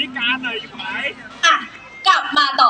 ธิการหน่อยไหม อะ กลับมาต่อ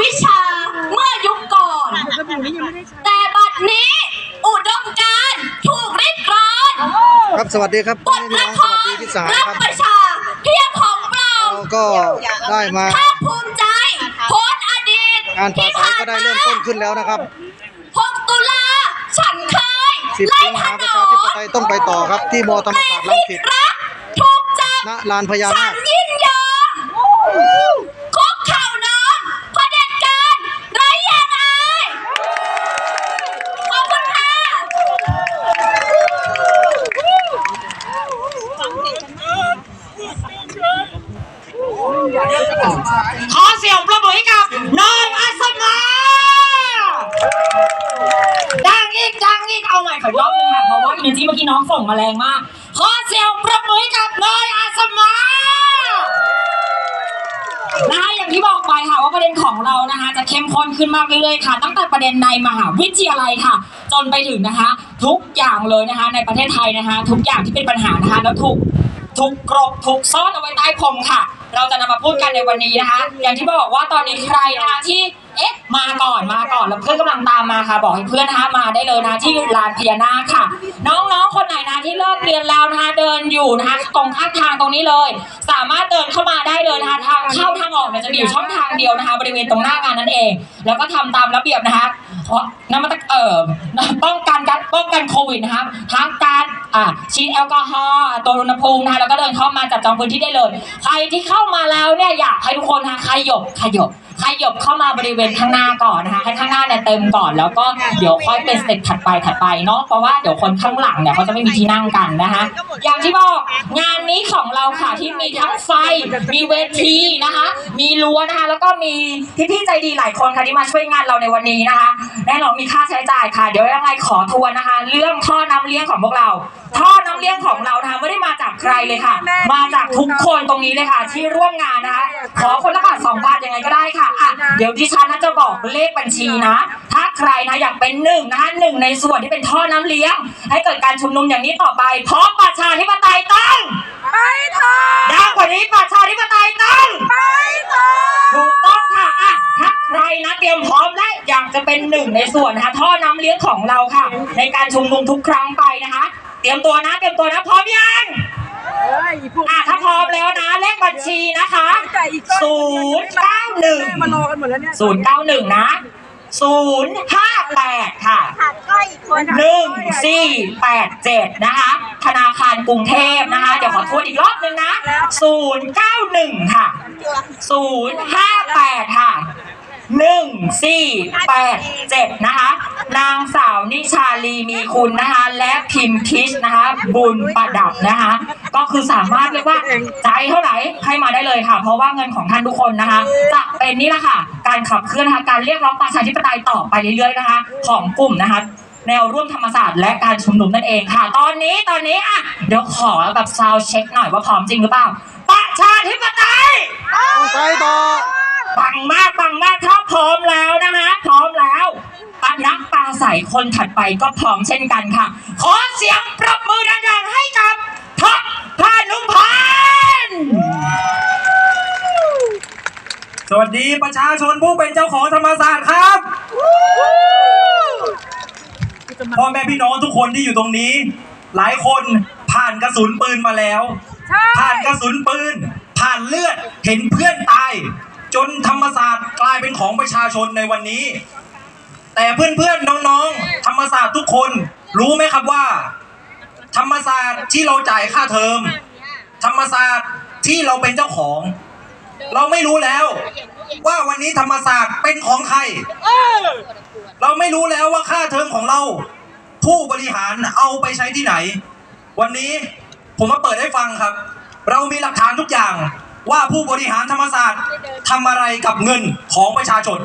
วิชาเมื่อยุคก่อนกระปุกนี้ยังไม่ได้ใช้แต่บัดนี้ อุดมการณ์ถูกริดรอนครับสวัสดีครับบพ่อทแม่พี่ละน้องคสวัสรดีพี่สาวรับครับประชาเพียงของปลอมเราก็ได้มาภาคภูมิใจโพสต์อดีตงานปราที่ศัยผ่านก็ได้มาเริ่มต้นขึ้นแล้วนะครับ6ตุลาฉันเคย10ไล่สิงถหานประชานธิปไตยต้องไปต่อครับ ที่มธรรมศาสตร์ลังสิตรักถูกจับณลานพญาฉันาค นยินยอมคุกเข่านอนเผด็จการไร้ยางอายขอบคุณค่ะ ขอเสียงประมือให้กับน้องอัศมาดังอีกดังอีกเอาใหม่ขออีกรอบนึงค่ะเพราะว่าอินเนอร์จีเมาแรงมาก ขอเสียงประมือกับน้องอัศมานะคะอย่างที่บอกไปค่ะว่าประเด็นของเรานะคะจะเข้มข้นขึ้นมากเรื่อยๆค่ะ ตั้งแต่ประเด็นในมหาวิทยาลัยค่ะ จนไปถึงนะคะ ทุกอย่างเลยนะคะ ในประเทศไทยนะคะ ทุกอย่างที่เป็นปัญหานะคะแล้วถูกถูกกรบถูกซ่อนเอาไว้ใต้พรมค่ะ เราจะนำมาพูดกันในวันนี้นะคะ อย่างที่บอกว่าตอนนี้ใครนะคะที่ เอ๊ะ มาก่อนมาก่อนแล้วเพื่อนกำลังตามมาค่ะ บอกให้เพื่อนนะคะมาได้เลยนะที่ลานพญานาคค่ะ น้องๆคนไหนนะที่เลิกเรียนแล้วนะคะเดินอยู่นะคะตรงข้างทางตรงนี้เลย สามารถเดินเข้ามาได้เลยนะคะทางเข้าทางออกเนี่ยจะมีอยู่ช่องทางเดียวนะคะ บริเวณตรงหน้างานนั่นเอง แล้วก็ทำตามระเบียบนะคะเพราะน้ำมันตเอ่อป้องกันการป้องกันโควิดนะคะทั้งการอ่าฉีดแอลกอฮอล์ตัวอุณหภูมินะคะแล้วก็เดินเข้ามาจับจองพื้นที่ได้เลย ใครที่เข้ามาแล้วเนี่ยอยากให้ทุกคนนะคะขยบขยบ ขยบเข้ามาบริเวณข้างหน้าก่อนนะคะให้ข้างหน้าเนี่ยเต็มก่อน แล้วก็เดี๋ยวค่อยเป็นสเต็ปถัดไปถัดไปเนาะเพราะว่าเดี๋ยวคนข้างหลังเนี่ยเขาจะไม่มีที่นั่งกันนะคะอย่างที่บอกงานนี้ของเราค่ะที่มีทั้งไฟมีเวทีนะคะ มีรั้วนะคะ แล้วก็มีพี่ๆใจดีหลายคนค่ะที่มาช่วยงานเราในวันนี้นะคะแน่นอนมีค่าใช้จ่ายค่ะ เดี๋ยวยังไงขอทวนนะคะ เรื่องท่อน้ำเลี้ยงของพวกเรา ท่อน้ำเลี้ยงของเรานะคะไม่ได้มาจากใครเลยค่ะ มาจากทุกคนตรงนี้เลยค่ะ ที่ร่วมงานนะคะขอคนละบาทสองบาทยังไงก็ได้ค่ะ เดี๋ยวดิฉันนะจะบอกเลขบัญชีนะ ถ้าใครนะอยากเป็นหนึ่งนะคะหนึ่งในส่วนที่เป็นท่อน้ำเลี้ยง ให้เกิดการชุมนุมอย่างนี้ต่อไป เพราะประชาธิปไตยต้องไปเถอะดังกว่านี้ประชาธิปไตยต้องไปเถอะถูกต้องค่ะอะถ้าใครนะเตรียมพร้อมและอยากจะเป็นหนึ่งในส่วนนะคะท่อน้ำเลี้ยงของเราค่ะ ในการชุมนุมทุกครั้งไปนะคะ เตรียมตัวนะเตรียมตัวนะพร้อมยังเฮ้ย อีพวกอะถ้าพร้อมแล้วนะเลขบัญชีนะคะจ่ายอีกก้อนศูนย์เก้าหนึ่งมารอกันหมดแล้วเนี่ยศูนย์เก้าหนึ่งนะศูนย์ห้าแปดค่ะขาดก้อยอีกคนหนึ่งสี่แปดเจ็ดนะคะ ธนาคารกรุงเทพนะคะ เดี๋ยวขอทวนอีกรอบหนึ่งนะศูนย์เก้าหนึ่งค่ะศูนย์ห้าแปดค่ะหนึ่งสี่แปดเจ็ดนะคะ นางสาวนิชาลีมีคุณนะคะ และพิมพ์พิชนะคะ บุญประดับนะคะ ก็คือสามารถเรียกว่าใจเท่าไหร่ให้มาได้เลยค่ะ เพราะว่าเงินของท่านทุกคนนะคะจะเป็นนี่แหละค่ะ การขับเคลื่อนนะคะการเรียกร้องประชาธิปไตยต่อไปเรื่อยๆนะคะ ของกลุ่มนะคะแนวร่วมธรรมศาสตร์และการชุมนุมนั่นเองค่ะ ตอนนี้ตอนนี้อะเดี๋ยวขอแบบซาวเช็คหน่อยว่าพร้อมจริงหรือเปล่าประชาธิปไตยต้องไปต่อปังมากปังมากถ้าพร้อมแล้วนะคะ พร้อมแล้ว ปะนักปลาใสคนถัดไปก็พร้อมเช่นกันค่ะ ขอเสียงปรบมือดังๆให้กับท็อปพานุพันธ์สวัสดีประชาชนผู้เป็นเจ้าของธรรมศาสตร์ครับพ่อแม่พี่น้องทุกคนที่อยู่ตรงนี้ หลายคนผ่านกระสุนปืนมาแล้ว ผ่านกระสุนปืน ผ่านเลือดเห็นเพื่อนตาย จนธรรมศาสตร์กลายเป็นของประชาชนในวันนี้ แต่เพื่อนๆน้องๆ ธรรมศาสตร์ทุกคนรู้ไหมครับว่า ธรรมศาสตร์ที่เราจ่ายค่าเทอม ธรรมศาสตร์ที่เราเป็นเจ้าของ เราไม่รู้แล้ว ว่าวันนี้ธรรมศาสตร์เป็นของใคร เราไม่รู้แล้วว่าค่าเทอมของเรา ผู้บริหารเอาไปใช้ที่ไหน วันนี้ผมมาเปิดให้ฟังครับ เรามีหลักฐานทุกอย่างว่าผู้บริหารธรรมศาสตร์ทำอะไรกับเงินของประชาชน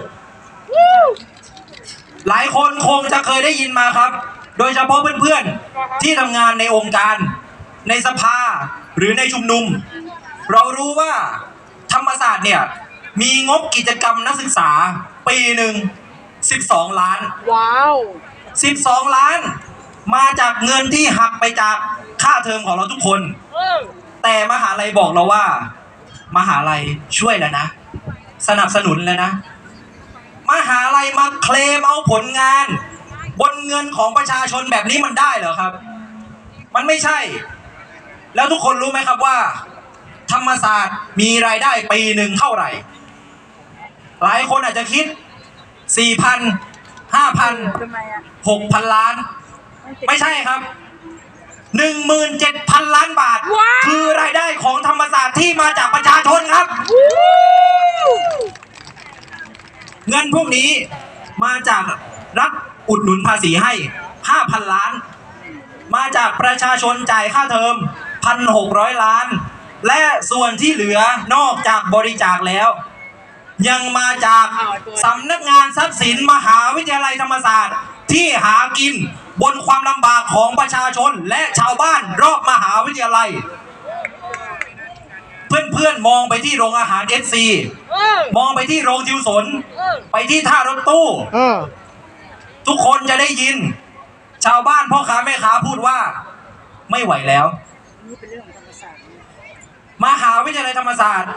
หลายคนคงจะเคยได้ยินมาครับ โดยเฉพาะเพื่อนๆที่ทำงานในองค์การ ในสภาหรือในชุมนุม เรารู้ว่าธรรมศาสตร์เนี่ย มีงบกิจกรรมนักศึกษาปีหนึ่ง12 ล้าน ว้าว 12 ล้าน มาจากเงินที่หักไปจากค่าเทอมของเราทุกคน แต่มหาลัยบอกเราว่า มหาลัยช่วยแล้วนะ สนับสนุนแล้วนะ มหาลัยมาเคลมเอาผลงาน บนเงินของประชาชนแบบนี้มันได้เหรอครับ มันไม่ใช่ แล้วทุกคนรู้ไหมครับว่า ธรรมศาสตร์มีรายได้ปีหนึ่งเท่าไหร่ หลายคนอาจจะคิด4,000 5,000ทำไมอะหกพันล้าน ไม่ใช่ครับหนึ่งหมื่นเจ็ดพันล้านบาท คือรายได้ของธรรมศาสตร์ที่มาจากประชาชนครับ เงินพวกนี้มาจากรัฐอุดหนุนภาษีให้ห้าพันล้าน มาจากประชาชนจ่ายค่าเทอมพันหกร้อยล้าน และส่วนที่เหลือนอกจากบริจาคแล้ว ยังมาจากสำนักงานทรัพย์สินมหาวิทยาลัยธรรมศาสตร์ ที่หากินบนความลำบากของประชาชนและชาวบ้านรอบมหาวิทยาลัย เพื่อนๆมองไปที่โรงอาหารเอสซี มองไปที่โรงทิวสน ไปที่ท่ารถตู้ เออ ทุกคนจะได้ยิน ชาวบ้านพ่อค้าแม่ค้าพูดว่า ไม่ไหวแล้วนี่เป็นเรื่องของธรรมศาสตร์นะมหาวิทยาลัยธรรมศาสตร์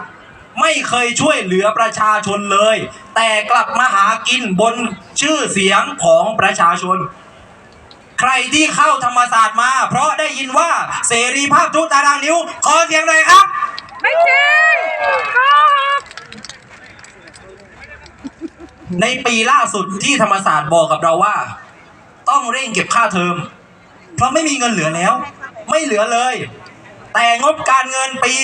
ไม่เคยช่วยเหลือประชาชนเลย แต่กลับมาหากินบนชื่อเสียงของประชาชน ใครที่เข้าธรรมศาสตร์มา เพราะได้ยินว่าเสรีภาพทุกตารางนิ้ว ขอเสียงหน่อยครับ ไม่จริงโกหก ในปีล่าสุดที่ธรรมศาสตร์บอกกับเราว่า ต้องเร่งเก็บค่าเทอม เพราะไม่มีเงินเหลือแล้ว ไม่เหลือเลย แต่งบการเงินปี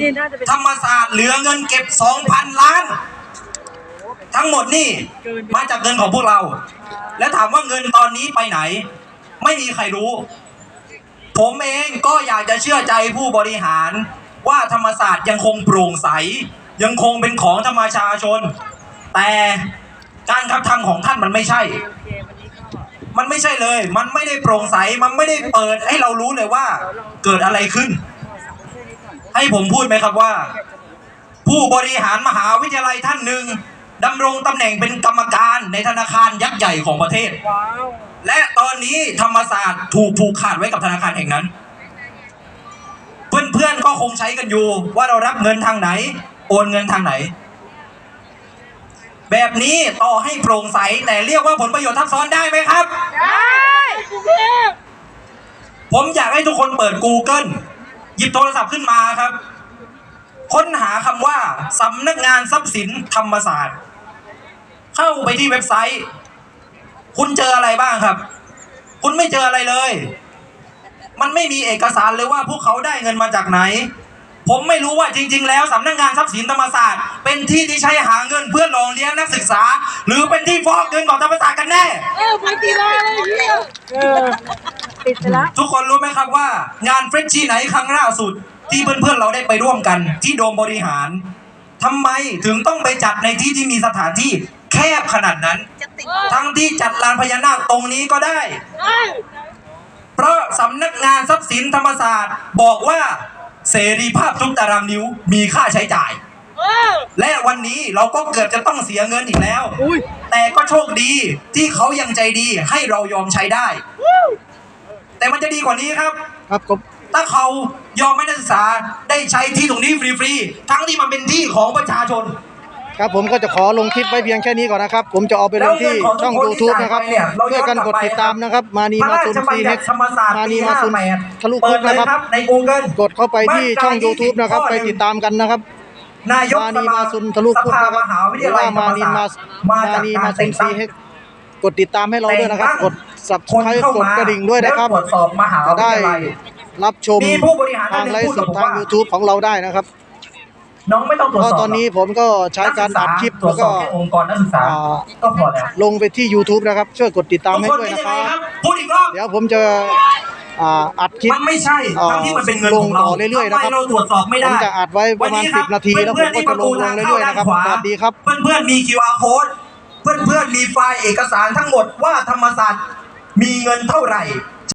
นี่น่าจะเป็น2564 ธรรมศาสตร์เหลือเงินเก็บ 2,000 ล้าน ทั้งหมดนี่มาจากเงินของพวกเรา แล้วถามว่าเงินตอนนี้ไปไหน ไม่มีใครรู้ ผมเองก็อยากจะเชื่อใจผู้บริหารว่าธรรมศาสตร์ยังคงโปร่งใส ยังคงเป็นของธรรมชาชน แต่การกระทำของท่านมันไม่ใช่ มันไม่ใช่เลย มันไม่ได้โปร่งใส มันไม่ได้เปิดให้เรารู้เลยว่า เกิดอะไรขึ้น ให้ผมพูดไหมครับว่า ผู้บริหารมหาวิทยาลัยท่านหนึ่งดำรงตำแหน่งเป็นกรรมการในธนาคารยักษ์ใหญ่ของประเทศ และตอนนี้ธรรมศาสตร์ถูกผูกขาดไว้กับธนาคารแห่งนั้น เพื่อนๆก็คงใช้กันอยู่ว่าเรารับเงินทางไหน โอนเงินทางไหน แบบนี้ต่อให้โปร่งใสแต่เรียกว่าผลประโยชน์ทับซ้อนได้ไหมครับ ได้กรุงเทพผมอยากให้ทุกคนเปิด Google หยิบโทรศัพท์ขึ้นมาครับ ค้นหาคำว่าสำนักงานทรัพย์สินธรรมศาสตร์ เข้าไปที่เว็บไซต์ คุณเจออะไรบ้างครับ คุณไม่เจออะไรเลย มันไม่มีเอกสารเลยว่าพวกเขาได้เงินมาจากไหน ผมไม่รู้ว่าจริง ๆ แล้วสำนักงานทรัพย์สินธรรมศาสตร์ เป็นที่ที่ใช้หาเงินเพื่อหล่อเลี้ยงนักศึกษา หรือเป็นที่ฟอกเงินของธรรมศาสตร์กันแน่ เออไปตีเลยเฮียเออติดไปแล้วทุกคนรู้ไหมครับว่างานเฟรชชี่ไหนครั้งล่าสุด ที่เพื่อนๆเราได้ไปร่วมกัน ที่โดมบริหารทำไมถึงต้องไปจัดในที่ที่มีสถานที่แคบขนาดนั้นทั้งที่จัดลานพญานาคตรงนี้ก็ได้ เพราะสำนักงานทรัพย์สินธรรมศาสตร์บอกว่า เสรีภาพทุกตารางนิ้วมีค่าใช้จ่าย และวันนี้เราก็เกือบจะต้องเสียเงินอีกแล้ว แต่ก็โชคดีที่เขายังใจดีให้เรายอมใช้ได้ แต่มันจะดีกว่านี้ครับ ครับผมถ้าเขายอมให้นักศึกษาได้ใช้ที่ตรงนี้ฟรีๆ ทั้งที่มันเป็นที่ของประชาชน ครับผมก็จะขอลงคลิปไว้เพียงแค่นี้ก่อนนะครับ ผมจะเอาไปลงที่ช่อง YouTube นะครับช่วยกันกดติดตามนะครับ มานีพระมาราซุนชบัญซีญัเฮ็ติธรรมศาสตร์มาปีนีมาซุน58ทะลุเปิคุดกเลยนะครับครับใน Google กดเข้าไปที่ช่องมาตรา YouTube นะครับข้อหไปนึ่งติดตามกันนะครับนายกมาสนีภามาซุนทะลุสคุกภานะคมรับหาวิหทรืยาอลัยว่าธรรมามนีศามาสตร์มามาจากนีกามารซุแต่นงซีตั้งให้กดติดตามให้เราด้วยนะครับ กดสับสไครต์กดกระดิ่งด้วยนะครับแล้วตรวจสอบมหาจะวิได้ทยาลัยรับชมมีผู้บริหารท่าทานงหนึ่งไลฟ์พูดสกับดผมทางว่า YouTube ของเราได้นะครับ น้องไม่ต้องตรวจก็สอบตอนนี้ผมก็ใช้การอัดคลิปตรวแล้จวสอก็บแค่องค์กรนักศึกษา อ่าก็พอแล้วลงไปที่ YouTube นะครับช่วยกดติดตามทุกให้คนด้วยคิดนะยังคไงรับครับพูดอีกรอบ เดี๋ยวผมจะอ่าอัดคลิป มันไม่ใช่เอ่อทั้งที่มันเป็นเงินของเราลงต่อเรื่อยๆนะครับ ทำไมเราตรวจสอบไม่ผได้มจะอัดไว้ประมาณ 10 นาทีแล้วผมก็จะลงลงเรื่อยๆนะครับสวัสดีครับ เพื่อนๆมี QR code เพื่อนๆมีไฟล์เอกสารทั้งหมดว่าธรรมศาสตร์มีเงินเท่าไหร่